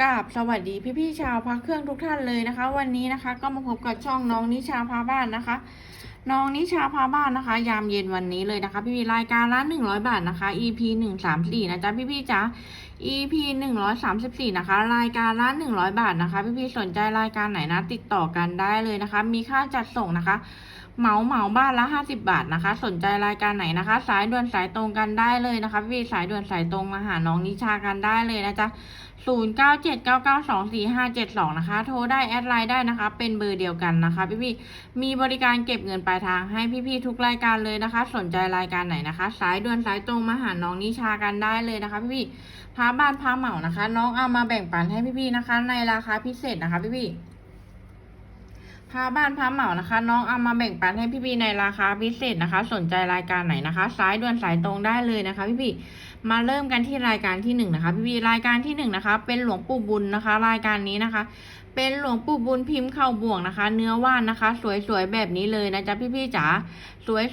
กราบสวัสดีพี่ๆชาวพักเครื่องทุกท่านเลยนะคะ วันนี้นะคะ ก็มาพบกับช่องน้องนิชาพาบ้านนะคะ น้องนิชาพาบ้านนะคะ ยามเย็นวันนี้เลยนะคะ พี่ๆรายการละหนึ่งร้อยบาทนะคะ EP หนึ่งสามสี่นะจ๊ะพี่ๆจ๋า EP หนึ่งร้อยสามสิบสี่นะคะ รายการละหนึ่งร้อยบาทนะคะ พี่ๆสนใจรายการไหนนะ ติดต่อกันได้เลยนะคะ มีค่าจัดส่งนะคะเหมาเหมาบ้านละห้าสิบาทนะคะ สนใจรายการไหนนะคะ สายด่วนสายตรงกันได้เลยนะคะ พี่สายด่วนสายตรงมาหาน้องนิชากันได้เลยนะจ๊ะ ศูนย์เก้าเจ็ดเก้าเก้าสองสี่ห้าเจ็ดสองนะคะ โทรได้แอดไลน์ได้นะคะ เป็นเบอร์เดียวกันนะคะพี่พี่มีบริการเก็บเงินปลายทางให้พี่ๆทุกรายการเลยนะคะ สนใจรายการไหนนะคะ สายด่วนสายตรงมาหาน้องนิชากันได้เลยนะคะพี่พี่พาบ้านพาเหมานะคะ น้องเอามาแบ่งปันให้พี่ๆนะคะ ในราคาพิเศษนะคะพี่พี่พาบ้านพาเหมานะคะ น้องเอามาแบ่งปันให้พี่ๆในราคาพิเศษนะคะ สนใจรายการไหนนะคะ สายด่วนสายตรงได้เลยนะคะพี่ๆ มาเริ่มกันที่รายการที่หนึ่งนะคะพี่ๆรายการที่หนึ่งนะคะเป็นหลวงปู่บุญนะคะ รายการนี้นะคะ เป็นหลวงปู่บุญพิมพ์เข้าบ่วงนะคะ เนื้อว่านนะคะ สวยๆแบบนี้เลยนะจ๊ะพี่ๆจ๋า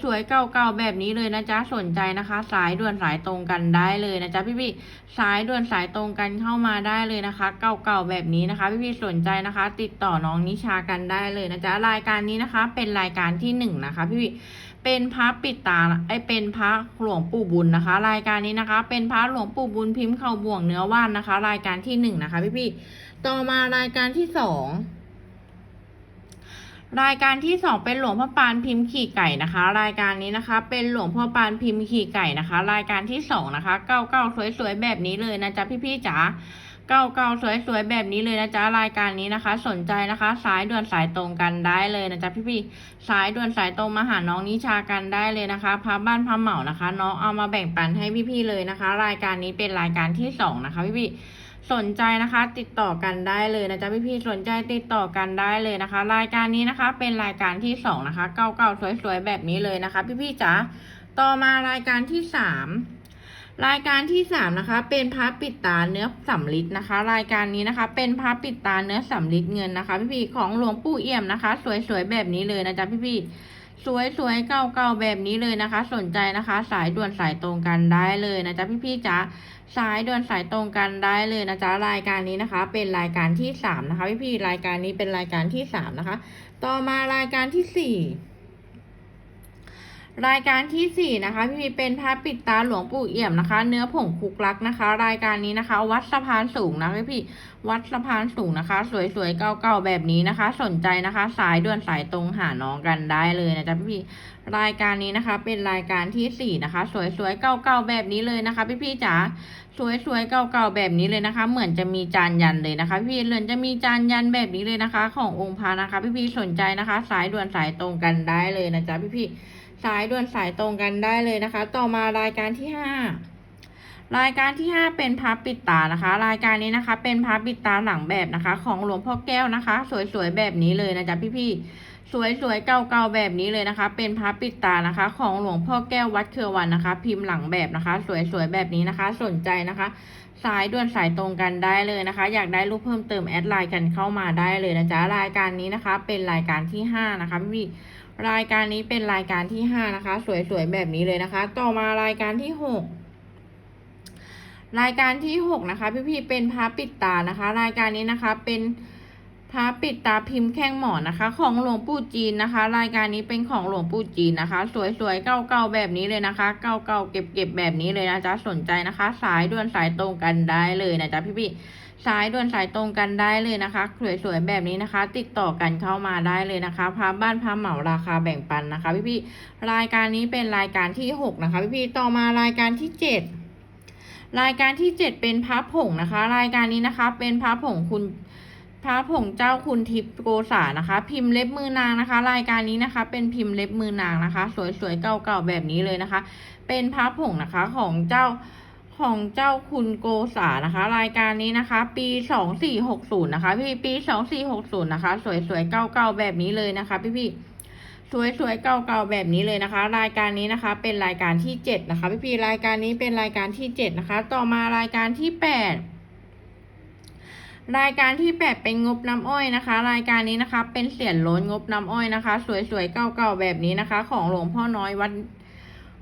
สวยๆเก่าๆแบบนี้เลยนะจ๊ะสนใจนะคะ สายด่วนสายตรงกันได้เลยนะจ๊ะพี่ๆสายด่วนสายตรงกันเข้ามาได้เลยนะคะ เก่าๆแบบนี้นะคะ พี่ๆสนใจนะคะ ติดต่อน้องนิชากันได้เลยนะจ๊ะรายการนี้นะคะ เป็นรายการที่หนึ่งนะคะ พี่ๆเป็นพระปิดตาไอเป็นพระหลวงปู่บุญนะคะ รายการนี้นะคะ เป็นพระหลวงปู่บุญพิมพ์เข้าบ่วงเนื้อว่านนะคะ รายการที่หนึ่งนะคะ พี่ๆต่อมารายการที่สองรายการที่สองเป็นหลวงพ่อปานพิมพ์ขี่ไก่นะคะ รายการนี้นะคะ เป็นหลวงพ่อปานพิมพ์ขี่ไก่นะคะ รายการที่สองนะคะเก้าเก้าสวยๆแบบนี้เลยนะจ๊ะพี่ๆจ๋า เก้าเก้าสวยๆแบบนี้เลยนะจ๊ะรายการนี้นะคะ สนใจนะคะ สายด่วนสายตรงกันได้เลยนะจ๊ะพี่ๆสายด่วนสายตรงมาหาน้องนิชากันได้เลยนะคะพาบ้านพาเหมานะคะ น้องเอามาแบ่งปันให้พี่ๆเลยนะคะ รายการนี้เป็นรายการที่สองนะคะพี่ๆสนใจนะคะติดต่อกันได้เลยนะจ๊ะพี่ๆสนใจติดต่อกันได้เลยนะคะ รายการนี้นะคะ เป็นรายการที่สองนะคะเก่าๆสวยๆแบบนี้เลยนะคะ พี่ๆจ๋าต่อมารายการที่สาม รายการที่สามนะคะเป็นพระปิดตาเนื้อสำลิดนะคะ รายการนี้นะคะ เป็นพระปิดตาเนื้อสำลิดเงินนะคะ พี่ๆของหลวงปู่เอี่ยมนะคะ สวยๆแบบนี้เลยนะจ๊ะพี่ๆสวยๆเก่าๆแบบนี้เลยนะคะ สนใจนะคะ สายด่วนสายตรงกันได้เลยนะจ๊ะพี่ๆจ๋าสายด่วนสายตรงกันได้เลยนะจ๊ะรายการนี้นะคะ เป็นรายการที่สามนะคะพี่ๆรายการนี้เป็นรายการที่สามนะคะ ต่อมารายการที่สี่ รายการที่สี่นะคะ พี่พีเป็นพระปิดตาหลวงปู่เอี่ยมนะคะ เนื้อผงคุกลักนะคะ รายการนี้นะคะ วัดสะพานสูงนะพี่พี่วัดสะพานสูงนะคะ สวยๆเก่าๆแบบนี้นะคะ สนใจนะคะ สายด่วนสายตรงหาน้องกันได้เลยนะจ๊ะพี่พี่รายการนี้นะคะ เป็นรายการที่สี่นะคะ สวยๆเก่าๆแบบนี้เลยนะคะ พี่พี่จ๋าสวยๆเก่าๆแบบนี้เลยนะคะ เหมือนจะมีจานยันเลยนะคะ พี่เหมือนจะมีจานยันแบบนี้เลยนะคะ ขององค์พระนะคะ พี่พี่สนใจนะคะ สายด่วนสายตรงกันได้เลยนะจ๊ะพี่พี่ สายด่วนสายตรงกันได้เลยนะคะ ต่อมารายการที่ห้ารายการที่ห้าเป็นพับปิดตานะคะ รายการนี้นะคะ เป็นพับปิดตาหลังแบบนะคะ ของหลวงพ่อแก้วนะคะ สวยๆแบบนี้เลยนะจ๊ะพี่ๆสวยๆเก่าๆแบบนี้เลยนะคะ เป็นพับปิดตานะคะ ของหลวงพ่อแก้ววัดเครือวันนะคะ พิมพ์หลังแบบนะคะ สวยๆแบบนี้นะคะ สนใจนะคะสายด่วนสายตรงกันได้เลยนะคะ อยากได้รูปเพิ่มเติมแอดไลน์กันเข้ามาได้เลยนะจ๊ะรายการนี้นะคะ เป็นรายการที่ห้านะคะพี่ รายการนี้เป็นรายการที่ห้านะคะ สวยๆแบบนี้เลยนะคะ ต่อมารายการที่หกรายการที่หกนะคะพี่ๆเป็นพระปิดตานะคะ รายการนี้นะคะเป็นพระปิดตาพิมพ์แข้งหมอนนะคะ ของหลวงปู่จีนนะคะ รายการนี้เป็นของหลวงปู่จีนนะคะ สวยๆเก่าๆแบบนี้เลยนะคะ เก่าๆเก็บๆแบบนี้เลยนะจ๊ะสนใจนะคะ สายด่วนสายตรงกันได้เลยนะจ๊ะพี่ๆ สายด่วนสายตรงกันได้เลยนะคะ สวยๆแบบนี้นะคะ ติดต่อกันเข้ามาได้เลยนะคะพาบ้านพาเหมาราคาแบ่งปันนะคะ พี่ๆรายการนี้เป็นรายการที่หกนะคะพี่ๆต่อมารายการที่เจ็ดรายการที่เจ็ดเป็นพระผงนะคะ รายการนี้นะคะ เป็นพระผงคุณพระผงเจ้าคุณทิพย์โกษานะคะ พิมพ์เล็บมือนางนะคะ รายการนี้นะคะ เป็นพิมพ์เล็บมือนางนะคะ สวยๆเก่าๆแบบนี้เลยนะคะ เป็นพระผงนะคะของเจ้า ของเจ้าคุณโกษานะคะ รายการนี้นะคะ ปีสองสี่หกศูนย์นะคะ พี่ปีสองสี่หกศูนย์นะคะ สวยๆเก่าๆแบบนี้เลยนะคะ พี่พี่สวยๆเก่าๆแบบนี้เลยนะคะ รายการนี้นะคะ เป็นรายการที่เจ็ดนะคะ พี่พี่รายการนี้เป็นรายการที่เจ็ดนะคะ ต่อมารายการที่แปดรายการที่แปดเป็นงบน้ำอ้อยนะคะ รายการนี้นะคะ เป็นเสียนล้นงบน้ำอ้อยนะคะ สวยๆเก่าๆแบบนี้นะคะ ของหลวงพ่อน้อยวัด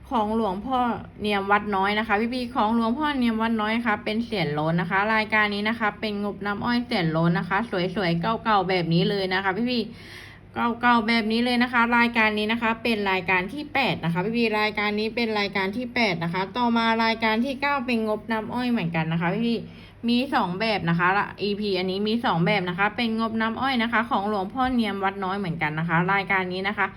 ของหลวงพ่อเนียมวัดน้อยนะคะพี่พีของหลวงพ่อเนียมวัดน้อยค่ะ เป็นเสียนโลนนะคะ รายการนี้นะคะ เป็นงบน้ำอ้อยเสียนโลนนะคะ สวยๆเก่าๆแบบนี้เลยนะคะ พี่พีเก่าๆแบบนี้เลยนะคะ รายการนี้นะคะ เป็นรายการที่แปดนะคะ พี่พีรายการนี้เป็นรายการที่แปดนะคะ ต่อมารายการที่เก้าเป็นงบน้ำอ้อยเหมือนกันนะคะ พี่พีมีสองแบบนะคะละ EP อันนี้มีสองแบบนะคะ เป็นงบน้ำอ้อยนะคะ ของหลวงพ่อเนียมวัดน้อยเหมือนกันนะคะ รายการนี้นะคะ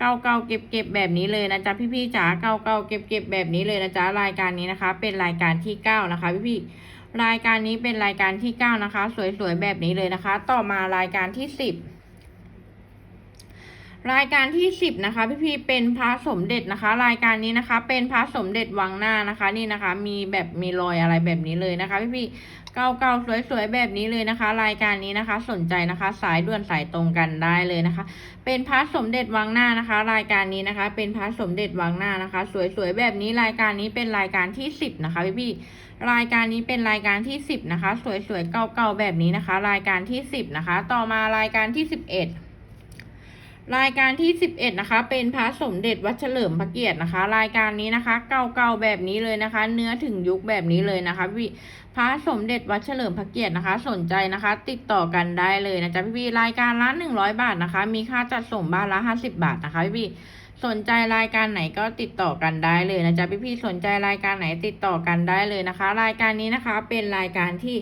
เก่าเก่าเก็บเก็บแบบนี้เลยนะจ๊ะพี่พี่ๆจ๋าเก่าเก่าเก็บเก็บแบบนี้เลยนะจ๊ะรายการนี้นะคะ เป็นรายการที่เก้านะคะพี่พี่ๆรายการนี้เป็นรายการที่เก้านะคะ สวยๆแบบนี้เลยนะคะ ต่อมารายการที่สิบรายการที่สิบนะคะพี่พี่ๆเป็นพระสมเด็จนะคะ รายการนี้นะคะ เป็นพระสมเด็จวังหน้านะคะ นี่นะคะ มีแบบมีรอยอะไรแบบนี้เลยนะคะ พี่พี่ๆ เก่าๆสวยๆแบบนี้เลยนะคะ รายการนี้นะคะ สนใจนะคะ สายด่วนสายตรงกันได้เลยนะคะ เป็นพระสมเด็จวังหน้านะคะ รายการนี้นะคะ เป็นพระสมเด็จวังหน้านะคะ สวยๆแบบนี้รายการนี้เป็นรายการที่สิบนะคะพี่พี่รายการนี้เป็นรายการที่สิบนะคะ สวยๆเก่าๆแบบนี้นะคะ รายการที่สิบนะคะ ต่อมารายการที่สิบเอ็ดรายการที่สิบเอ็ดนะคะ เป็นพระสมเด็จวัดเฉลิมพระเกียรตินะคะ รายการนี้นะคะ เก่าๆแบบนี้เลยนะคะ เนื้อถึงยุคแบบนี้เลยนะคะพี่ พระสมเด็จวัดเฉลิมพระเกียรตินะคะ สนใจนะคะ ติดต่อกันได้เลยนะจ๊ะพี่ๆรายการละหนึ่งร้อยบาทนะคะ มีค่าจัดส่งบ้านละห้าสิบบาทนะคะพี่ๆสนใจรายการไหนก็ติดต่อกันได้เลยนะจ๊ะพี่ๆสนใจรายการไหนติดต่อกันได้เลยนะคะ รายการนี้นะคะเป็นรายการที่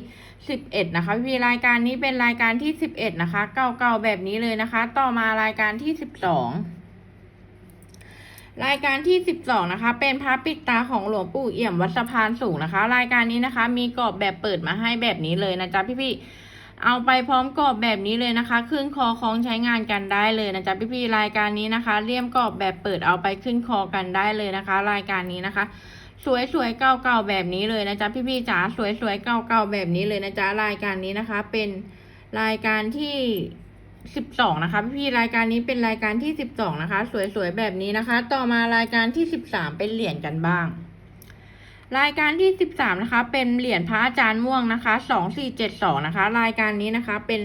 สิบเอ็ดนะคะพี่รายการนี้เป็นรายการที่สิบเอ็ดนะคะ เก่าๆแบบนี้เลยนะคะ ต่อมารายการที่สิบสอง รายการที่สิบสองนะคะ เป็นพระปิดตาของหลวงปู่เอี่ยมวัดสะพานสูงนะคะ รายการนี้นะคะ มีกรอบแบบเปิดมาให้แบบนี้เลยนะจ๊ะพี่ๆเอาไปพร้อมกรอบแบบนี้เลยนะคะ ขึ้นคอคล้องใช้งานกันได้เลยนะจ๊ะพี่ๆรายการนี้นะคะเลี่ยมกรอบแบบเปิดเอาไปขึ้นคอกันได้เลยนะคะ รายการนี้นะคะ สวยๆเก่าๆแบบนี้เลยนะจ๊ะพี่ๆจ๋าสวยๆเก่าๆแบบนี้เลยนะจ๊ะรายการนี้นะคะ เป็นรายการที่ สิบสองนะคะ พี่ๆรายการนี้เป็นรายการที่สิบสองนะคะ สวยๆแบบนี้นะคะ ต่อมารายการที่สิบสามเป็นเหรียญกันบ้าง รายการที่สิบสามนะคะ เป็นเหรียญพระอาจารย์ม่วงนะคะสองสี่เจ็ดสองนะคะ รายการนี้นะคะเป็น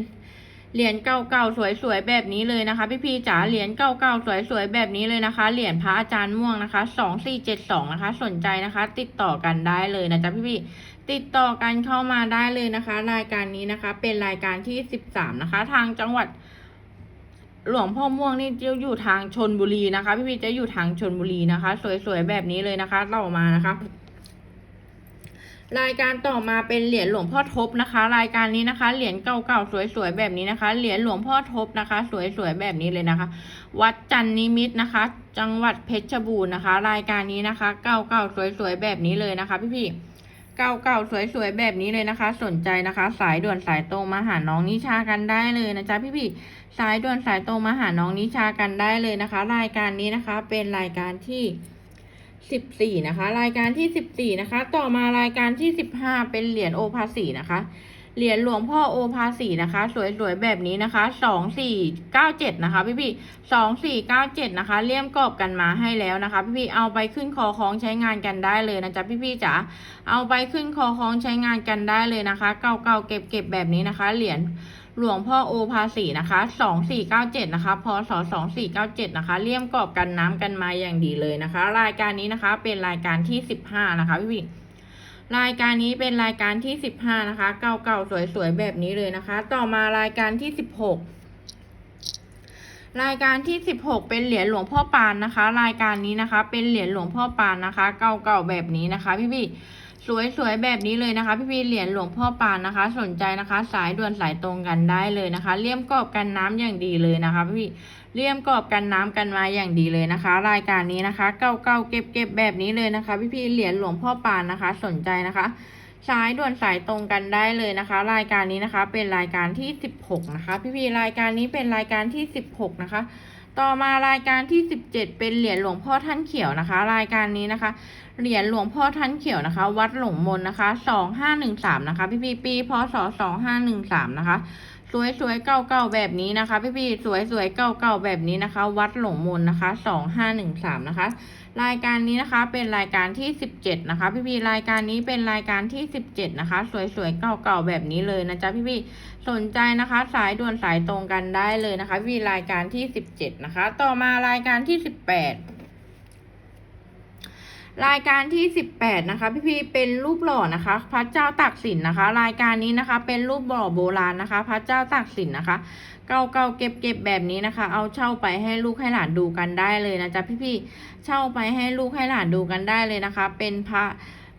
เหรียญเก่าๆสวยๆแบบนี้เลยนะคะ พี่ๆจ๋าเหรียญเก่าๆสวยๆแบบนี้เลยนะคะ เหรียญพระอาจารย์ม่วงนะคะสองสี่เจ็ดสองนะคะ สนใจนะคะ ติดต่อกันได้เลยนะจ๊ะพี่ๆติดต่อกันเข้ามาได้เลยนะคะ รายการนี้นะคะ เป็นรายการที่สิบสามนะคะ ทางจังหวัด หลวงพ่อม่วงนี่จะอยู่ทางชนบุรีนะคะ พี่พีจะอยู่ทางชนบุรีนะคะ สวยๆแบบนี้เลยนะคะต่อมานะคะรายการต่อมาเป็นเหรียญหลวงพ่อทบนะคะ รายการนี้นะคะเหรียญเก่าๆสวยๆแบบนี้นะคะ เหรียญหลวงพ่อทบนะคะ สวยๆแบบนี้เลยนะคะ วัดจันนิมิตรนะคะ จังหวัดเพชรบูรณ์นะคะ รายการนี้นะคะเก่าๆสวยๆแบบนี้เลยนะคะ พี่ๆเก่าๆสวยๆแบบนี้เลยนะคะ สนใจนะคะ สายด่วนสายตรงมาหาน้องนิชากันได้เลยนะจ๊ะพี่ๆ สายด่วนสายตรงมาหาน้องนิชากันได้เลยนะคะ รายการนี้นะคะ เป็นรายการที่สิบสี่นะคะ รายการที่สิบสี่นะคะ ต่อมารายการที่สิบห้าเป็นเหรียญโอภาสีนะคะ เหรียญหลวงพ่อโอภาสีนะคะ สวยๆแบบนี้นะคะสองสี่เก้าเจ็ดนะคะ พี่พี่สองสี่เก้าเจ็ดนะคะเลี่ยมกรอบกันมาให้แล้วนะคะ พี่พี่เอาไปขึ้นคอคล้องใช้งานกันได้เลยนะจ๊ะพี่พี่จ๋าเอาไปขึ้นคอคล้องใช้งานกันได้เลยนะคะ เก่าๆเก็บๆแบบนี้นะคะ เหรียญ หลวงพ่อโอภาสีนะคะสองสี่เก้าเจ็ดนะคะ พศสองสี่เก้าเจ็ดนะคะ เลี่ยมกรอบกันน้ำกันมาอย่างดีเลยนะคะ รายการนี้นะคะเป็นรายการที่สิบห้านะคะพี่พี่รายการนี้เป็นรายการที่สิบห้านะคะ เก่าๆสวยๆแบบนี้เลยนะคะ ต่อมารายการที่สิบหกรายการที่สิบหกเป็นเหรียญหลวงพ่อปานนะคะ รายการนี้นะคะ เป็นเหรียญหลวงพ่อปานนะคะ เก่าๆแบบนี้นะคะ พี่ๆ สวยๆแบบนี้เลยนะคะ พี่ๆเหรียญหลวงพ่อปานนะคะ สนใจนะคะ สายด่วนสายตรงกันได้เลยนะคะ เลี่ยมกรอบกันน้ำอย่างดีเลยนะคะ พี่เลี่ยมกรอบกันน้ำกันมาอย่างดีเลยนะคะ รายการนี้นะคะเก่าๆเก็บๆแบบนี้เลยนะคะ พี่ๆเหรียญหลวงพ่อปานนะคะ สนใจนะคะสายด่วนสายตรงกันได้เลยนะคะ รายการนี้นะคะ เป็นรายการที่สิบหกนะคะ พี่ๆรายการนี้เป็นรายการที่สิบหกนะคะต่อมารายการที่สิบเจ็ดเป็นเหรียญหลวงพ่อท่านเขียวนะคะ รายการนี้นะคะ เหรียญหลวงพ่อท่านเขียวนะคะ วัดหลงมนนะคะสองห้าหนึ่งสามนะคะ พี่พี่ปีพศสองห้าหนึ่งสามนะคะ สวยสวยเก่าเก่าแบบนี้นะคะ พี่พี่สวยสวยเก่าเก่าแบบนี้นะคะ วัดหลงมนนะคะสองห้าหนึ่งสามนะคะ รายการนี้นะคะเป็นรายการที่สิบเจ็ดนะคะ พี่พี่รายการนี้เป็นรายการที่สิบเจ็ดนะคะ สวยสวยเก่าเก่าแบบนี้เลยนะจ๊ะพี่พี่สนใจนะคะ สายด่วนสายตรงกันได้เลยนะคะพี่รายการที่สิบเจ็ดนะคะ ต่อมารายการที่สิบแปด รายการที่สิบแปดนะคะ พี่พี่เป็นรูปหล่อนะคะ พระเจ้าตากสินนะคะ รายการนี้นะคะ เป็นรูปหล่อโบราณนะคะ พระเจ้าตากสินนะคะ เก่าเก่าๆเก็บเก็บๆแบบนี้นะคะ เอาเช่าไปให้ลูกให้หลานดูกันได้เลยนะจ๊ะพี่พี่เช่าไปให้ลูกให้หลานดูกันได้เลยนะคะ เป็นพระ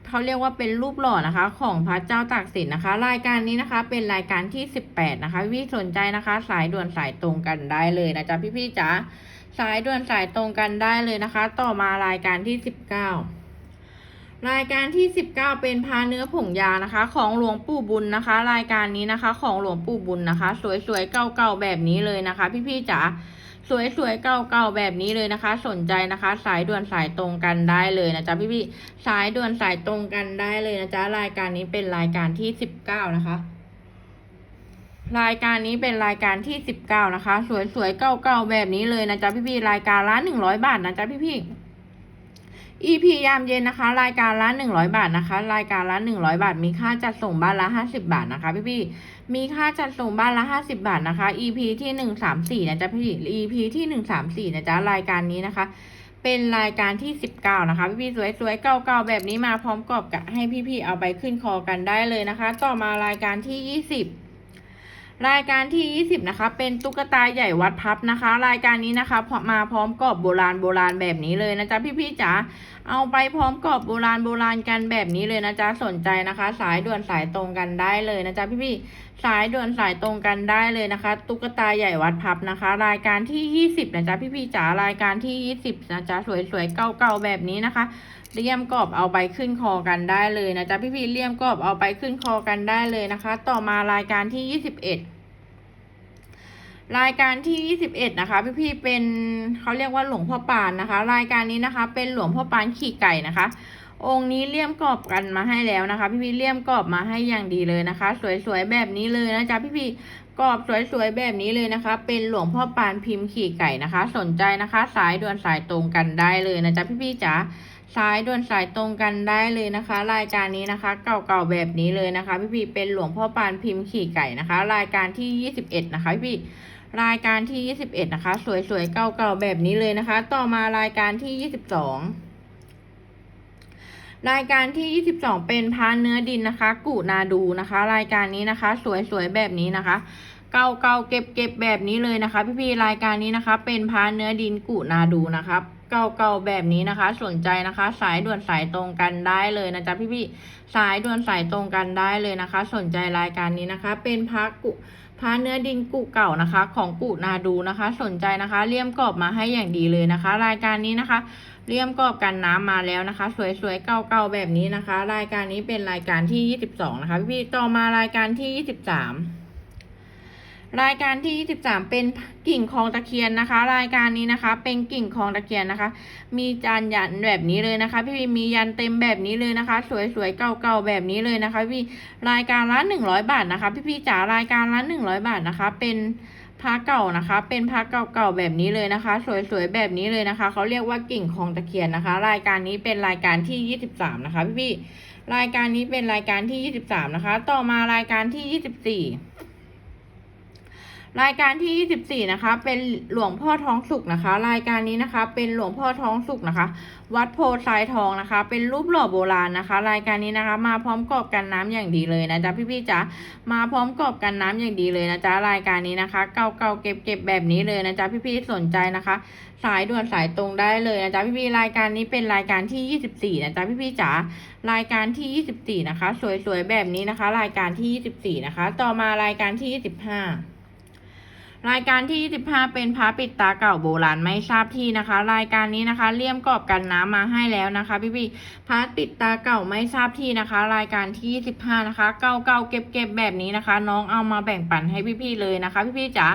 เขาเรียกว่าเป็นรูปหล่อนะคะ ของพระเจ้าตากสินนะคะ รายการนี้นะคะ เป็นรายการที่สิบแปดนะคะพี่ๆสนใจนะคะ สายด่วนสายตรงกันได้เลยนะจ๊ะพี่พี่จ๋า สายด่วนสายตรงกันได้เลยนะคะ ต่อมารายการที่สิบเก้ารายการที่19เป็นพาเนื้อผงยานะคะ ของหลวงปู่บุญนะคะ รายการนี้นะคะ ของหลวงปู่บุญนะคะ สวยๆเก่าๆแบบนี้เลยนะคะ พี่ๆจ๋าสวยๆเก่าๆแบบนี้เลยนะคะ สนใจนะคะ สายด่วนสายตรงกันได้เลยนะจ๊ะพี่ๆสายด่วนสายตรงกันได้เลยนะจ๊ะรายการนี้เป็นรายการที่19นะคะ รายการนี้เป็นรายการที่19นะคะ สวยๆเก่าๆแบบนี้เลยนะจ๊ะพี่ๆรายการละ100บาทนะจ๊ะพี่ๆ EP ยามเย็นนะคะ รายการละหนึ่งร้อยบาทนะคะ รายการละหนึ่งร้อยบาท มีค่าจัดส่งบ้านละห้าสิบาทนะคะ พี่พี่ๆมีค่าจัดส่งบ้านละห้าสิบาทนะคะ EP ที่หนึ่งสามสี่นะจ๊ะพี่ EP ที่หนึ่งสามสี่นะจ๊ะรายการนี้นะคะ เป็นรายการที่สิบเก้านะคะ พี่พี่ๆสวยๆเก่าๆแบบนี้มาพร้อมกรอบกะให้พี่พี่ๆเอาไปขึ้นคอกันได้เลยนะคะ ต่อมารายการที่ยี่สิบ รายการที่ 20 นะคะ เป็นตุ๊กตาใหญ่วัดพับนะคะ รายการนี้นะคะพอมาพร้อมกรอบโบราณโบราณแบบนี้เลยนะจ๊ะพี่ๆจ๋า เอาไปพร้อมกรอบโบราณโบราณกันแบบนี้เลยนะจ๊ะสนใจนะคะ สายด่วนสายตรงกันได้เลยนะจ๊ะพี่ๆสายด่วนสายตรงกันได้เลยนะคะ ตุ๊กตาใหญ่วัดพับนะคะ รายการที่ 20 นะจ๊ะพี่ๆจ๋ารายการที่ 20 นะจ๊ะสวยๆเก่าๆแบบนี้นะคะเลี่ยมกรอบเอาไปขึ้นคอกันได้เลยนะจ๊ะพี่ๆเลี่ยมกรอบเอาไปขึ้นคอกันได้เลยนะคะ ต่อมารายการที่ 21 รายการที่ 21 นะคะ พี่ๆเป็นเขาเรียกว่าหลวงพ่อปานนะคะ รายการนี้นะคะ เป็นหลวงพ่อปานขี่ไก่นะคะ องค์นี้เลี่ยมกรอบกันมาให้แล้วนะคะ พี่ๆเลี่ยมกรอบมาให้อย่างดีเลยนะคะ สวยๆแบบนี้เลยนะจ๊ะพี่ๆกรอบสวยๆแบบนี้เลยนะคะ เป็นหลวงพ่อปานพิมพ์ขี่ไก่นะคะ สนใจนะคะ สายด่วนสายตรงกันได้เลยนะจ๊ะพี่ๆจ๋าสายด่วนสายตรงกันได้เลยนะคะ รายการนี้นะคะ เก่าๆแบบนี้เลยนะคะ พี่ๆเป็นหลวงพ่อปานพิมพ์ขี่ไก่นะคะ รายการที่ 21 นะคะพี่ๆ รายการที่ 21 นะคะ สวยๆเก่าๆแบบนี้เลยนะคะ ต่อมารายการที่ 22 รายการที่ 22 เป็นพานเนื้อดินนะคะกุนาดูนะคะ รายการนี้นะคะ สวยๆแบบนี้นะคะเก่าๆเก็บๆแบบนี้เลยนะคะ พี่ๆรายการนี้นะคะ เป็นพานเนื้อดินกุนาดูนะคะเก่าๆแบบนี้นะคะ สนใจนะคะ สายด่วนสายตรงกันได้เลยนะจ๊ะพี่ๆสายด่วนสายตรงกันได้เลยนะคะ สนใจรายการนี้นะคะ เป็นพระกุ พระเนื้อดินกุเก่านะคะ ของกุนาดูนะคะ สนใจนะคะเลี่ยมกรอบมาให้อย่างดีเลยนะคะ รายการนี้นะคะเลี่ยมกรอบกันน้ำมาแล้วนะคะ สวยๆเก่าๆแบบนี้นะคะ รายการนี้เป็นรายการที่ 22 นะคะ พี่ต่อมารายการที่ 23 รายการที่ 23 เป็นกิ่งคลองตะเคียนนะคะ รายการนี้นะคะ เป็นกิ่งคลองตะเคียนนะคะ มีจานยันแบบนี้เลยนะคะ พี่ๆมียันเต็มแบบนี้เลยนะคะ สวยๆเก่าๆแบบนี้เลยนะคะ พี่รายการละ 100 บาทนะคะ พี่ๆจ๋ารายการละ 100 บาทนะคะ เป็นพระเก่านะคะ เป็นพระเก่าๆแบบนี้เลยนะคะ สวยๆแบบนี้เลยนะคะเขาเรียกว่ากิ่งคลองตะเคียนนะคะ รายการนี้เป็นรายการที่ 23 นะคะ พี่ๆรายการนี้เป็นรายการที่ 23 นะคะ ต่อมารายการที่ 24 รายการที่ 24 นะคะ เป็นหลวงพ่อท้องสุกนะคะ รายการนี้นะคะ เป็นหลวงพ่อท้องสุกนะคะ วัดโพทรายทองนะคะ เป็นรูปหล่อโบราณนะคะ รายการนี้นะคะ มาพร้อมกรอบกันน้ำอย่างดีเลยนะจ๊ะพี่ๆจ๋ามาพร้อมกรอบกันน้ำอย่างดีเลยนะจ๊ะรายการนี้นะคะ เก่าๆเก็บๆแบบนี้เลยนะจ๊ะพี่ๆสนใจนะคะ สายด่วนสายตรงได้เลยนะจ๊ะพี่ๆรายการนี้เป็นรายการที่ 24 นะจ๊ะพี่ๆจ๋ารายการที่ 24 นะคะ สวยๆแบบนี้นะคะ รายการที่ 24 นะคะ ต่อมารายการที่ 25 รายการที่ 25 เป็นพระปิดตาเก่าโบราณไม่ทราบที่นะคะ รายการนี้นะคะเลี่ยมกรอบกันน้ำมาให้แล้วนะคะพี่ๆพระปิดตาเก่าไม่ทราบที่นะคะ รายการที่ 25 นะคะ เก่าๆเก็บๆแบบนี้นะคะ น้องเอามาแบ่งปันให้พี่ๆเลยนะคะ พี่ๆจ๋า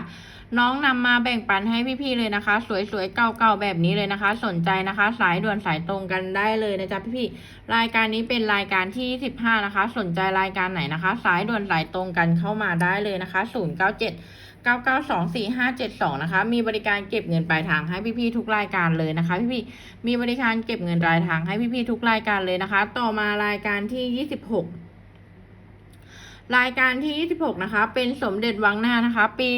น้องนำมาแบ่งปันให้พี่ๆเลยนะคะ สวยๆเก่าๆแบบนี้เลยนะคะ สนใจนะคะ สายด่วนสายตรงกันได้เลยนะจ๊ะพี่ๆรายการนี้เป็นรายการที่ 15 นะคะ สนใจรายการไหนนะคะ สายด่วนสายตรงกันเข้ามาได้เลยนะคะ 097 9924572นะคะ มีบริการเก็บเงินปลายทางให้พี่ๆทุกรายการเลยนะคะ พี่ๆมีบริการเก็บเงินปลายทางให้พี่ๆทุกรายการเลยนะคะ ต่อมารายการที่ 26 รายการที่ 26 นะคะ เป็นสมเด็จวังหน้านะคะ ปี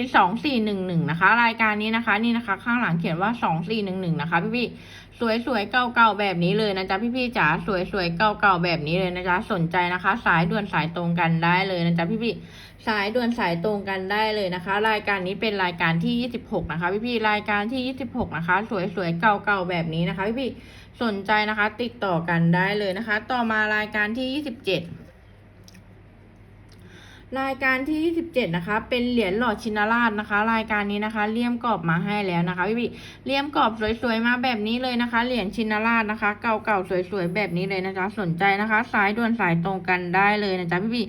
2411 นะคะ รายการนี้นะคะ นี่นะคะ ข้างหลังเขียนว่า 2411 นะคะ พี่ๆสวยๆ เก่าๆ แบบนี้เลยนะจ๊ะ พี่ๆจ๋า สวยๆ เก่าๆ แบบนี้เลยนะจ๊ะ สนใจนะคะ สายด่วนสายตรงกันได้เลยนะจ๊ะ พี่ๆสายด่วนสายตรงกันได้เลยนะคะ รายการนี้เป็นรายการที่ 26 นะคะ พี่ๆรายการที่ 26 นะคะ สวยๆ เก่าๆ แบบนี้นะคะ พี่ๆสนใจนะคะ ติดต่อกันได้เลยนะคะ ต่อมารายการที่ 27 รายการที่ 27 นะคะ เป็นเหรียญหล่อชินราชนะคะ รายการนี้นะคะเลี่ยมกรอบมาให้แล้วนะคะพี่พี่เลี่ยมกรอบสวยๆมาแบบนี้เลยนะคะ เหรียญชินราชนะคะ เก่าๆสวยๆแบบนี้เลยนะจ๊ะสนใจนะคะ สายด่วนสายตรงกันได้เลยนะจ๊ะพี่พี่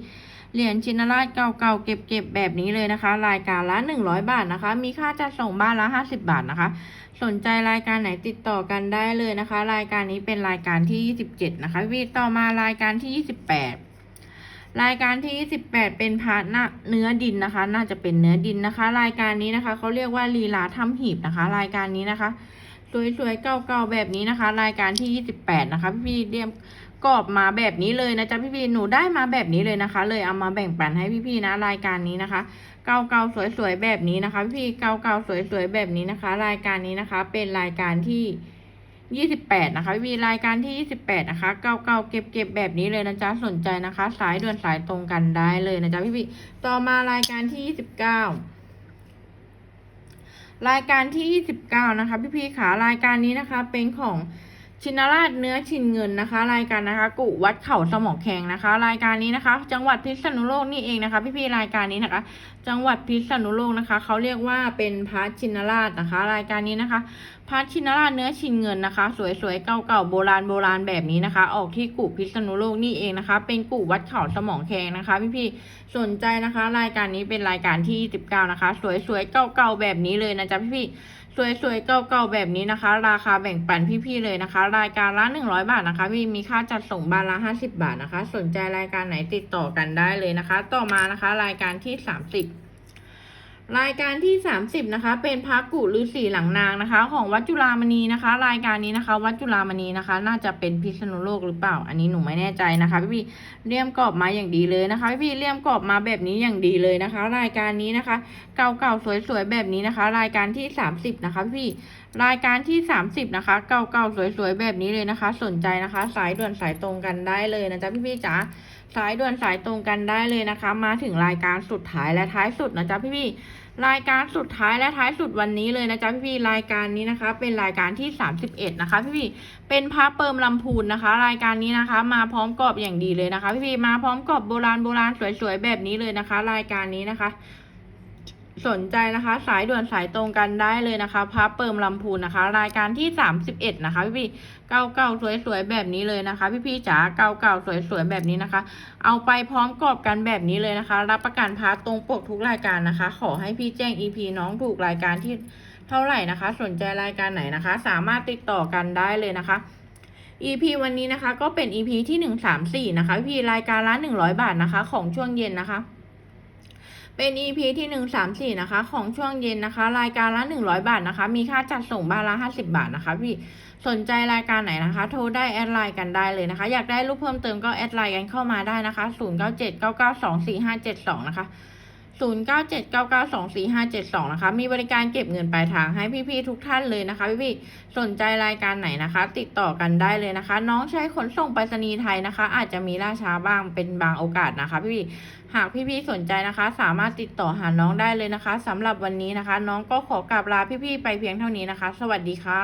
เหรียญชินราชเก่าๆเก็บๆแบบนี้เลยนะคะ รายการละ 100 บาทนะคะ มีค่าจัดส่งบ้านละ 50 บาทนะคะ สนใจรายการไหนติดต่อกันได้เลยนะคะ รายการนี้เป็นรายการที่ 27 นะคะพี่ต่อมารายการที่ 28 รายการที่28เป็นพาร์ทนะเนื้อดินนะคะ น่าจะเป็นเนื้อดินนะคะ รายการนี้นะคะเขาเรียกว่าลีลาทำหีบนะคะ รายการนี้นะคะ สวยๆเก่าๆแบบนี้นะคะ รายการที่ 28 นะคะ พี่ๆเรียมกรอบมาแบบนี้เลยนะจ๊ะพี่ๆหนูได้มาแบบนี้เลยนะคะ เลยเอามาแบ่งปันให้พี่ๆนะ รายการนี้นะคะ เก่าๆสวยๆแบบนี้นะคะ พี่ๆเก่าๆสวยๆแบบนี้นะคะ รายการนี้นะคะ เป็นรายการที่ ยี่สิบแปดนะคะมีรายการที่ยี่สิบแปดนะคะเก่าๆเก็บๆแบบนี้เลยนะจ๊ะสนใจนะคะ สายด่วนสายตรงกันได้เลยนะจ๊ะพี่พี่ต่อมารายการที่ยี่สิบเก้ารายการที่ยี่สิบเก้านะคะ พี่พี่ขารายการนี้นะคะเป็นของ ชินราชเนื้อชินเงินนะคะ รายการนะคะ กุวัดเขาสมองแข็งนะคะ รายการนี้นะคะ จังหวัดพิษณุโลกนี่เองนะคะพี่พี่ๆรายการนี้นะคะ จังหวัดพิษณุโลกนะคะเขาเรียกว่าเป็นพระชินราชนะคะ รายการนี้นะคะพระชินราชเนื้อชินเงินนะคะ สวยๆเก่าๆโบราณโบราณแบบนี้นะคะ ออกที่กุพิษณุโลกนี่เองนะคะ เป็นกุวัดเขาสมองแข็งนะคะ พี่ๆสนใจนะคะ รายการนี้เป็นรายการที่19นะคะ สวยๆเก่าๆแบบนี้เลยนะจ๊ะพี่ๆ สวยๆเก่าๆแบบนี้นะคะ ราคาแบ่งปันพี่ๆเลยนะคะ รายการละ100บาทนะคะพี่มีค่าจัดส่งบ้านละ50บาทนะคะ สนใจรายการไหนติดต่อกันได้เลยนะคะ ต่อมานะคะ รายการที่30 รายการที่ 30 นะคะ เป็นพระกุฤาษีหลังนางนะคะ ของวัดจุฬามณีนะคะ รายการนี้นะคะ วัดจุฬามณีนะคะ น่าจะเป็นพิษณุโลกหรือเปล่า อันนี้หนูไม่แน่ใจนะคะ พี่พี่เลี่ยมกรอบมาอย่างดีเลยนะคะ พี่พี่เลี่ยมกรอบมาแบบนี้อย่างดีเลยนะคะ รายการนี้นะคะ เก่าๆสวยๆแบบนี้นะคะ รายการที่ 30 นะคะ พี่รายการที่ 30 นะคะ เก่าๆสวยๆแบบนี้เลยนะคะ สนใจนะคะ สายด่วนสายตรงกันได้เลยนะจ๊ะพี่พี่จ๋าสายด่วนสายตรงกันได้เลยนะคะ มาถึงรายการสุดท้ายและท้ายสุดนะจ๊ะพี่พี่ รายการสุดท้ายและท้ายสุดวันนี้เลยนะจ๊ะพี่พี่รายการนี้นะคะ เป็นรายการที่ 31 นะคะ พี่พี่เป็นพระเปิมลำพูนนะคะ รายการนี้นะคะ มาพร้อมกรอบอย่างดีเลยนะคะ พี่พี่มาพร้อมกรอบโบราณโบราณสวยๆแบบนี้เลยนะคะ รายการนี้นะคะ สนใจนะคะสายด่วนสายตรงกันได้เลยนะคะพระเปิมลำพูนนะคะ รายการที่ 31 นะคะ พี่พี่เก่าเก่าๆสวยๆแบบนี้เลยนะคะ พี่พี่ๆจ๋าเก่าเก่าๆสวยๆแบบนี้นะคะ เอาไปพร้อมกรอบกันแบบนี้เลยนะคะ รับประกันพาตรงปกทุกรายการนะคะ ขอให้พี่แจ้ง EP น้องถูกรายการที่เท่าไหร่นะคะ สนใจรายการไหนนะคะ สามารถติดต่อกันได้เลยนะคะ EP วันนี้นะคะก็เป็น EP ที่หนึ่งสามสี่นะคะ พี่รายการละหนึ่งร้อยบาทนะคะ ของช่วงเย็นนะคะ เป็น EP ที่หนึ่งสามสี่นะคะ ของช่วงเย็นนะคะ รายการละหนึ่งร้อยบาทนะคะ มีค่าจัดส่งบ้านละห้าสิบาทนะคะพี่สนใจรายการไหนนะคะ โทรได้แอดไลน์กันได้เลยนะคะ อยากได้รูปเพิ่มเติมก็แอดไลน์กันเข้ามาได้นะคะศูนย์เก้าเจ็ดเก้าเก้าสองสี่ห้าเจ็ดสองนะคะ 0 9 7 9 9 2 4 5 7 2 นะคะ มีบริการเก็บเงินปลายทางให้พี่ๆทุกท่านเลยนะคะ พี่ๆสนใจรายการไหนนะคะ ติดต่อกันได้เลยนะคะ น้องใช้ขนส่งไปรษณีย์ไทยนะคะ อาจจะมีล่าช้าบ้างเป็นบางโอกาสนะคะ พี่ๆหากพี่ๆสนใจนะคะ สามารถติดต่อหาน้องได้เลยนะคะสำหรับวันนี้นะคะ น้องก็ขอกราบลาพี่ๆไปเพียงเท่านี้นะคะ สวัสดีค่ะ